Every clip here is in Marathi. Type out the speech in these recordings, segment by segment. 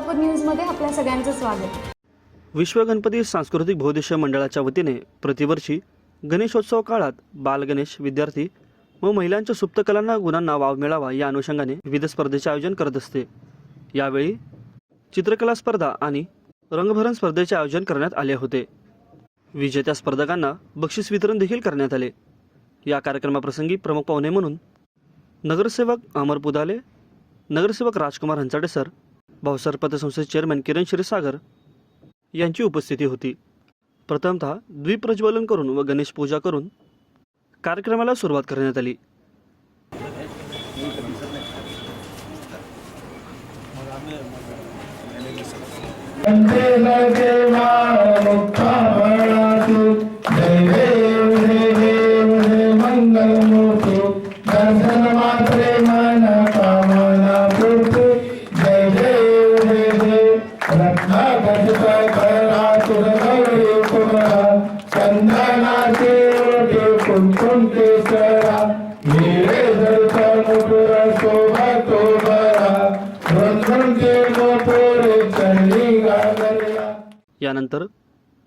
सोलापूर न्यूजमध्ये आपल्या सगळ्यांचं स्वागत. विश्व गणपती सांस्कृतिक बहुद्देशीय मंडळाच्या वतीने प्रतिवर्षी गणेशोत्सव काळात बालगणेश विद्यार्थी व महिलांच्या सुप्त कलांना गुणांना वाव मिळावा या अनुषंगाने विविध स्पर्धेचे आयोजन करत असते. यावेळी चित्रकला स्पर्धा आणि रंगभरण स्पर्धेचे आयोजन करण्यात आले होते. विजेत्या स्पर्धकांना बक्षीस वितरण देखील करण्यात आले. या कार्यक्रमाप्रसंगी प्रमुख पाहुणे म्हणून नगरसेवक अमर पुदाले नगरसेवक राजकुमार हंचाडे सर भावसार पतसंस्थेचे चेअरमॅन किरण क्षीरसागर यांची उपस्थिती होती प्रथमतः द्वीप्रज्वलन करून व गणेश पूजा करून कार्यक्रमाला सुरुवात करण्यात आली यानंतर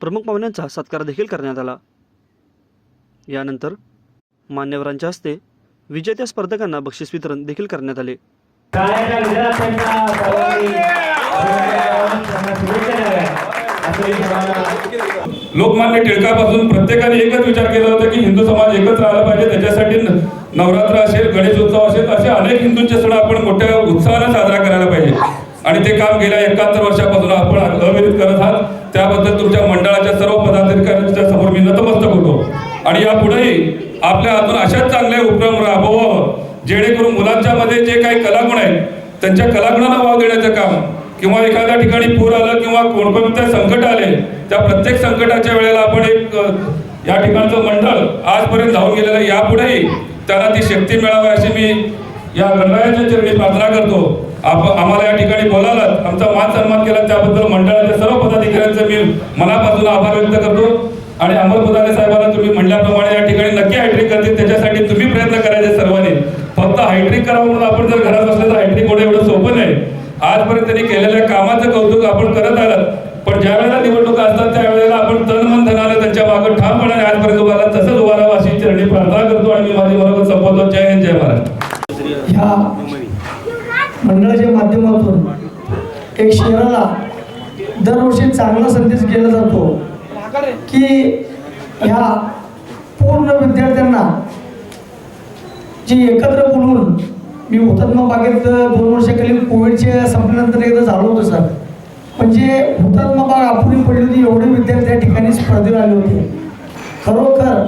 प्रमुख पाहुण्यांचा सत्कार देखील करण्यात आला. यानंतर मान्यवरांच्या हस्ते विजेत्या स्पर्धकांना बक्षीस वितरण देखील करण्यात आले. लोकमान्य टिळकापासून प्रत्येकाने एकच विचार केला होता की हिंदू समाज एकच राहिला पाहिजे त्याच्यासाठी नवरात्र असेल गणेशोत्सव असेल असे अनेक हिंदूंचे सण आपण मोठ्या उत्साहाने साजरा करायला पाहिजे. आणि ते काम गेल्या एकाहत्तर वर्षापासून आपण अविरत करत आहात. त्याबद्दल तुमच्या मंडळाच्या सर्व पदाधिकाऱ्यांच्या समोर मी नतमस्तक होतो. आणि यापुढेही आपल्या हातून अशाच चांगले उपक्रम राबवावं जेणेकरून मुलांच्या मध्ये जे काही कलागुण आहेत त्यांच्या कलागुणांना वाव देण्याचं काम किंवा एखाद्या ठिकाणी पूर आलं किंवा कोणकोणते संकट आले त्या प्रत्येक संकटाच्या वेळेला आपण एक या ठिकाणचं मंडळ आजपर्यंत जाऊन गेलेलं आहे. यापुढेही त्यांना ती शक्ती मिळावी अशी मी या गणरायाच्या चरणी प्रार्थना करतो. आप आम्हाला या ठिकाणी बोलावलं. आमचा मान सन्मान केला. त्याबद्दल मंडळाच्या सर्व पदाधिकाऱ्यांचं मी मनापासून आभार व्यक्त करतो. आणि अमर पुदारे साहेबांना तुम्ही म्हणल्याप्रमाणे या ठिकाणी नक्की हायट्रिक करतील. त्याच्यासाठी तुम्ही प्रयत्न करायचे सर्वांनी. फक्त हायट्रिक करावं म्हणून आपण जर घरात बसले तर हायट्रिक होणं एवढं सोपं नाही आजपर्यंत त्यांनी केलेल्या कामाचं कौतुक आपण करत आलात पण ज्या वेळेला निवडणुका असतात त्यावेळेला आपण तन मन धनानं त्यांच्या मागे ठामपणाने आजपर्यंत तसंच उभा चरणी प्रार्थना करतो आणि मी माझी बरोबर संपवतो. जय हिंद जय महाराज ह्या मंडळाच्या माध्यमातून एक शहराला दरवर्षी चांगला संदेश केला जातो की ह्या पूर्ण विद्यार्थ्यांना जी एकत्र बोलून मी हुतात्मा बागेत दोन वर्षाखाली कोविडच्या संपल्यानंतर एकदा झालो होतो सर. म्हणजे हुतात्मा बाग आपण पडली होती एवढे विद्यार्थी त्या ठिकाणी स्पर्धेला आले होते. खरोखर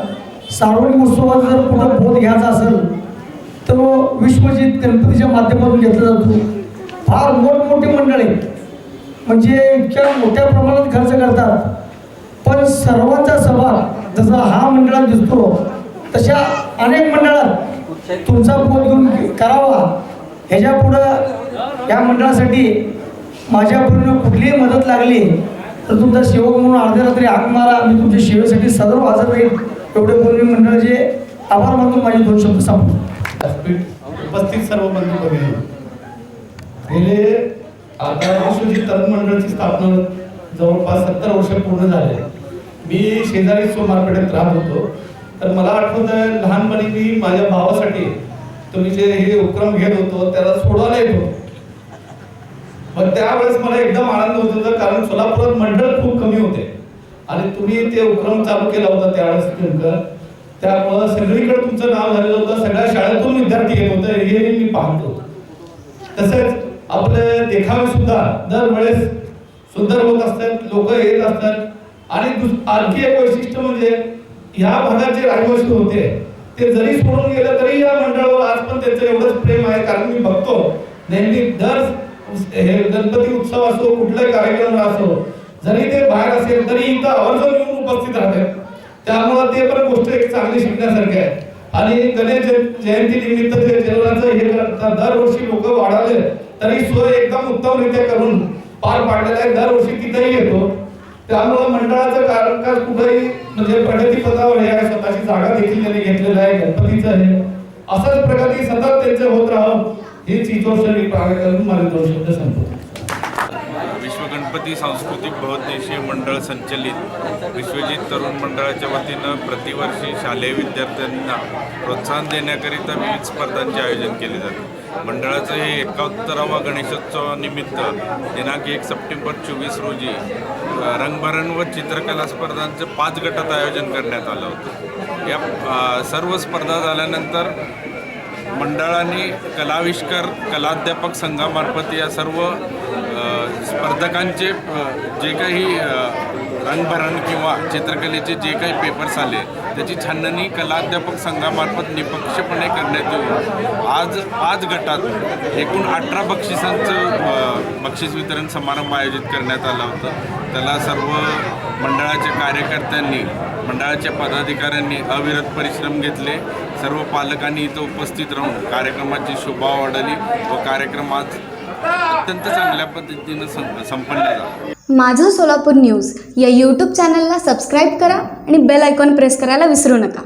सार्वजनिक उत्सवात जर कुठं बोध घ्यायचा असेल तो विश्वजित गणपतीच्या माध्यमातून घेतला जातो. फार मोठमोठी मंडळी. म्हणजे इतक्या मोठ्या प्रमाणात खर्च करतात. पण सर्वांचा सहभाग जसा हा मंडळात दिसतो तशा अनेक मंडळात तुमचा बोध घेऊन करावा. ह्याच्या पुढं या मंडळासाठी माझ्याकडून कुठलीही मदत लागली तर तुमचा सेवक म्हणून अर्ध्या रात्री हाक मारा मी तुमच्या सेवेसाठी सदर हजर राहील एवढे बोलून मी मंडळाचे आभार मानून माझे दोन शब्द सांगतो उपस्थित सर्व बंधू भगिनी गेले आता तरुण मंडळाची स्थापना जवळपास सत्तर वर्ष पूर्ण झाले. मी शेजारी सोमारपेठेत राहत होतो. तर मला आठवत आहे लहानपणी मी माझ्या भावासाठी तुम्ही जे हे उपक्रम घेत होतो त्याला सोडवायला येत होतो. पण त्यावेळेस मला एकदम आनंद होत होता कारण सोलापुरात मंडळ खूप कमी होते. आणि तुम्ही ते उपक्रम चालू केला होता त्यावेळेस नेमकं त्यामुळं सगळीकडे तुमचं नाव झालेलं होतं सगळ्या शाळेतून विद्यार्थी येत होते हे मी पाहतो. तसेच आपले देखावे सुद्धा दरवेळेस सुंदर होत असतात लोक येत असतात. आणि आणखी एक वैशिष्ट्य म्हणजे ह्या भागाचे रहिवासी होते ते जरी सोडून गेलं तरी या मंडळावर आज पण त्यांचं एवढंच प्रेम आहे कारण मी बघतो नेहमी दर हे गणपती उत्सव असो कुठलाही कार्यक्रम असो जरी ते बाहेर असेल तरी इथं आवर्जून येऊन उपस्थित राहतात. त्यामुळं ते पण गोष्ट एक चांगली शिकण्यासारखी आहे. आणि गणेश जयंती निमित्त जे जेवणाचं हे करतात दरवर्षी लोक वाढवले तरी सोय एकदम उत्तमरित्या करून पार पाडलेला आहे. दरवर्षी तिथेही येतो. त्यामुळं मंडळाचं कामकाज कुठेही म्हणजे प्रगती पदावर हे आहे. स्वतःची जागा देखील त्यांनी घेतलेलं आहे. गणपतीचं हे. असंच प्रगती सतत त्यांचं होत राहावं हीच इथोष मी प्रार्थना करून माझे दोन शब्द संपवतो गणपती सांस्कृतिक बहुउद्देशीय मंडळ संचलित. विश्वजित तरुण मंडळाच्या वतीनं प्रतिवर्षी शालेय विद्यार्थ्यांना प्रोत्साहन देण्याकरिता विविध स्पर्धांचे आयोजन केले जाते. मंडळाचं हे एकाहत्तरावा गणेशोत्सवानिमित्त दिनांक एक सप्टेंबर चोवीस रोजी रंगभरण व चित्रकला स्पर्धांचं पाच गटात आयोजन करण्यात आलं होतं. या सर्व स्पर्धा झाल्यानंतर मंडळाने कलाविष्कार कलाध्यापक संघामार्फत या सर्व स्पर्धकांचे जे काही रंगभरण किंवा चित्रकलेचे जे काही पेपर्स आले त्याची छाननी कलाध्यापक संघामार्फत निपक्षपणे करण्यात येऊन आज पाच गटात एकूण अठरा बक्षिसांचं बक्षीस वितरण समारंभ आयोजित करण्यात आला होता. त्याला सर्व मंडळाच्या कार्यकर्त्यांनी मंडळाच्या पदाधिकाऱ्यांनी अविरत परिश्रम घेतले. सर्व पालकांनी इथं उपस्थित राहून कार्यक्रमाची शोभा वाढवली व कार्यक्रम आज अत्यंत चांगल्या पद्धतीनं संपन्न झाला. माझं सोलापूर न्यूज या यूट्यूब चॅनलला सबस्क्राईब करा आणि बेल आयकॉन प्रेस करायला विसरू नका.